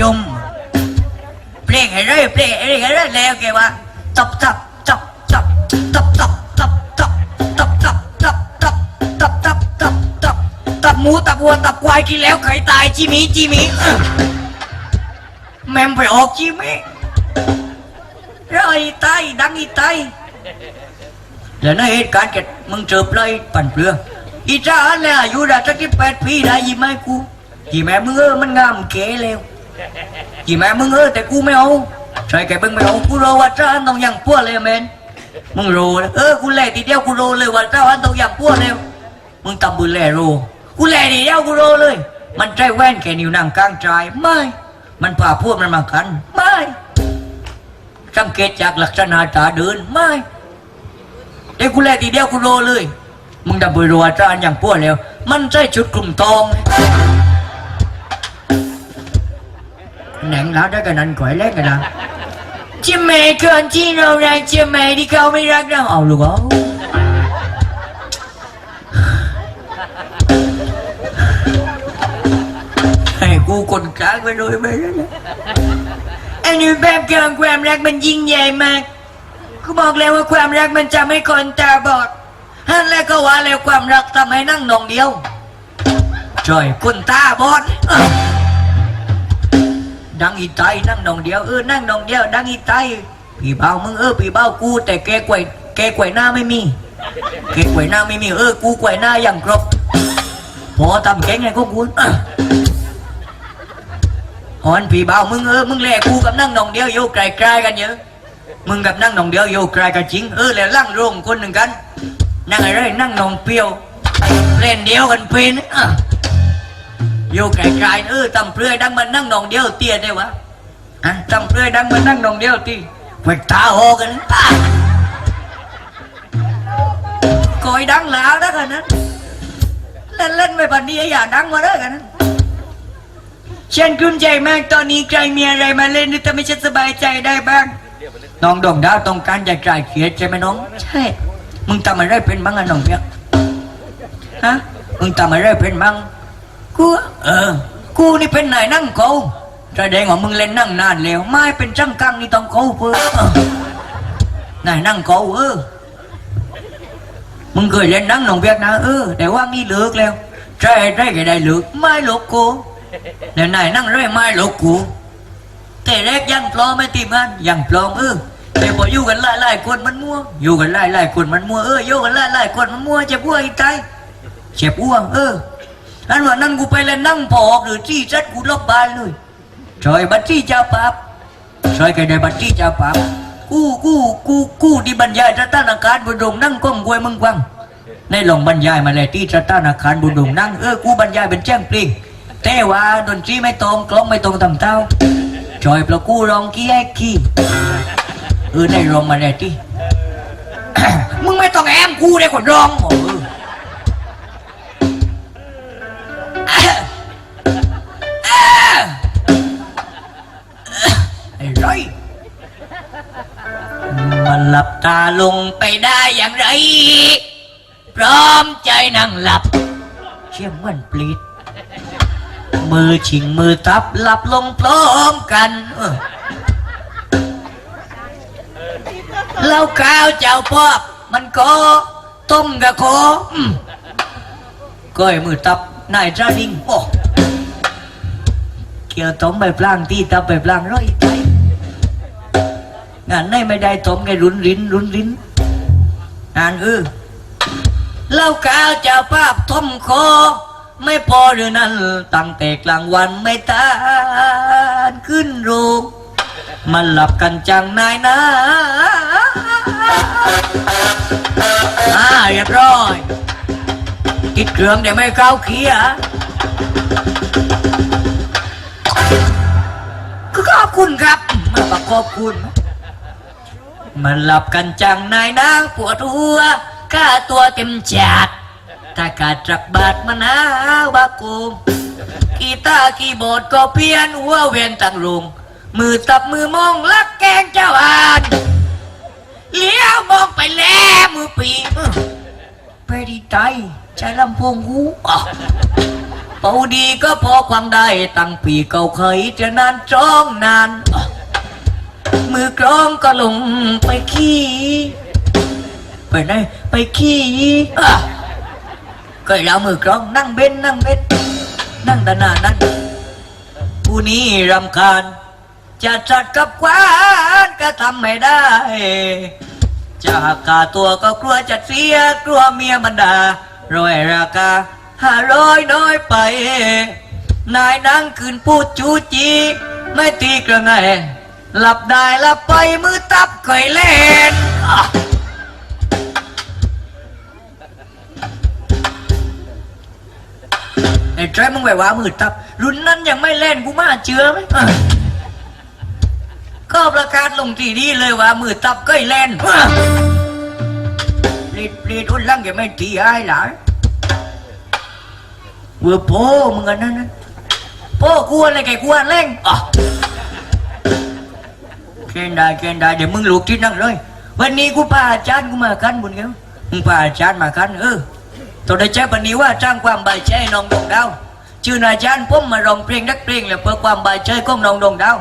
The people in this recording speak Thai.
ยมเพลงให้ไรเพลงให้ไรแล้วแกว่าตับตับตับตับตับตับตับตับตับตับตับตับตับตับตับตับตับหมูตับวัวตับควายกินแล้วไข่ตายจิมีจิมีแม่มไปออกจิมีไรไตดังอีไตแล้วในเหตุการณ์เกิดมึงเจอปลอยปั่นเปลืออีจ้าอันเนี่ยอายุได้สักที่แปดปีได้ยินไหมกูที่แม่มึงเออมันงามเก๋แล้ว chị mẹ mừng ơi tại cu mày không trời cái bưng mày không cu rô và cho anh đồng nhằng pua lên men mừng rô đó ơ cu lè thì đeo cu rô lên và cho anh đồng nhằng pua lên mừng tầm bự lè rô cu lè thì đeo cu rô lên mình trai quen kẻ nhiều nàng càng trai mai mình phà pua mình mà khăn mai trong kết chạc lạc sanh hà trả đơn mai đây cu lè thì đeo cu rô lên มึงดับเบิลรัวจ้าอย่างพวกแล้ว มันใช่ชุดกลุ่มทอง nặng lão đó cái anh quậy lét rồi nè Chứ mẹ cứ anh chi đâu ra Chứ mẹ đi câu mới rắc ra Ồ luôn ố Hey, cô còn cả với đôi bé đó nè Anh yêu em kêu anh ความรักมันยิ่งใหญ่มากกูบอกแล้วว่าความรักมันจะไม่คนตาบอดฮันแล้วก็ว่าแล้วความรักทำให้นั่งนองเดียว trời คนตาบอดเอ้อ ดังอีไตนั่งนองเดียวเออนั่งนองเดียว ดังอีไตพี่เบามึงเออพี่เบากู แต่แกไกวแกไกวหน้าไม่มีแกไกวหน้าไม่มีเออกูไกวหน้าอย่างครบพอทำแกงไงก็กูอ้อฮอนพี่เบามึงเออมึงแลกูกับนั่งนองเดียวโยไกลไกลๆกันเยอะมึงกับนั่งนองเดียวโยไกลกันจริงเออแล้วล่างโรงคนหนึ่งกัน นั่งอะไรนั่งนองเปรียวเล่นเดียวกันเป็นอ้อ โยไก่ไก่เออตำเปลือยดังมันนั่งนองเดียวเตี้ยได้วะอะตำเปลือยดังมันนั่งนองเดียวตีเวกตาโหกันอะคอยดังแล้วนะกันนั้นเล่นเล่นไปปันนี้อย่าดังมาได้กันนั้นฉันกลุ้มใจมากตอนนี้ใครมีอะไรมาเล่นนี่ทำให้ฉันสบายใจได้บ้างน้องดองดาวต้องการจะคลายเครียดใช่ไหมน้อง ใช่ มึงทำอะไรเป็นบ้างอะน้องเพียกฮะมึงทำอะไรเป็นบ้าง กูเออ กูนี่เป็นนายนั่งเขาแสดงว่ามึงเล่นนั่งนานแล้ว ไม่เป็นช่างกังนี่ต้องเขาเพื่อเออนายนั่งเขาเออ มึงเคยเล่นนั่งหนองเวียดนะเออแต่ว่างี้เลิกแล้วใช่ใช่แกได้เลิกไม่หลกกูเดี๋ยวนายนั่งเรื่อยไม่หลกกูแต่แรกยังปลอมไม่ตีมงานยังปลอมเออแต่พออยู่กันหลายหลายคนมันมั่วอยู่กันหลายหลายคนมันมั่วเอออยู่กันหลายหลายคนมันมั่วเจ็บอ้วอีตายเจ็บอ้วเออ อันว่านั่งกูไปแล้วนั่งพอกหรือที่จัดกูลบบานเลยชอยบัตรที่จ้าปับชอยแกได้บัตรที่จ้าปับกูกูกูกูที่บรรยายสถานการณ์บนดงนั่งก้มกวยมึงฟังในลงบรรยายมาเลยที่สถานการณ์บนดงนั่งเออกูบรรยายเป็นแจ้งปลิงแต่ว่าดนตรีไม่ตรงกล้องไม่ตรงตำเต้าชอยเพระกูร้องกี้ไอ้ขี้เออในลองมาเลยที่มึงไม่ต้องแอมกูได้คนร้องเออ หลับตาลงไปได้อย่างไร พร้อมใจนั่งหลับ เชี่ยเหมันปลิด มือชิงมือทับหลับลงพร้อมกันเออเหล้าข้าวเจ้าพอบมันก็ต้มกับโคมก้อยมือตับนายจ้าดิงโอ้เกี่ยวต้มไปพลางที่ตับไปพลางร้อยไป งานไหนไม่ได้ตมไงรุนรินรุนรินงานเออเล่ากาเจ้าภาพต้มคอ ไม่พอหรือนั้น ตั้งแต่กลางวันไม่ตานขึ้นโรงมันหลับกันจังนายนะอ่าเรียบร้อยติดเครื่องเดี๋ยวไม่เข้าเขียก็ขอบคุณครับมาประขอบคุณ มันหลับกันจังนายนางปวดหัวค่าตัวเต็มจัดถ้าขาดจักบาทมันาวบากูกีตาร์คีย์บอร์ดก็เพี้ยนหัวเวียนตังรุง มือตับมือมองลักแกงเจ้าอานเลี้ยวมองไปแล้วมือปีไปดีใจใจลำโพงหูอ๋อเป่าดีก็พอความได้ ตั้งปีเก่าเคยจะนานจ้องนาน มือกลองก็ลงไปขี้ไปไหนไปขี้อะก็แล้วมือกลองนั่งเบ้นนั่งเบ้นนั่งดานหนานั้นผู้นี้รำคาญจะจัดกับควานก็ทำไม่ได้ จะหักคาตัวก็กลัวจะเสียกลัวเมียมันด่ารอยราคาห้าร้อยน้อยไป นายนั่งคืนพูดจูจีไม่ตีกระไง หลับได้หลับไปมือตับเคยเล่นอะไอ้แจ้มึงไปว่ามือตับ รุ่นนั้นยังไม่เล่นกูมาเชื่อไหมอะก็ประกาศลงทีดีเลยว่ามือตับเคยเล่นอะรีดรีดอุ่นลังยังไม่ตีให้หลายเวอร์โพมึงอันนั้นนะโพกวนอะไรแกกวนเล่งอะ เกณฑ์ได้เกณฑ์ได้เดี๋ยวมึงลุกที่นั่งเลย วันนี้กูพาอาจารย์กูมากันบุญเงี้ยมึงพาอาจารย์มากันเออตัวได้แจ้ปันนี้ว่าจ้างความใบายใจน้องดวงดาวชื่อนายอาจารย์ผมมารองเพลงนักเพลงแล้วเพื่อความใบายใจของน้องดวงดาว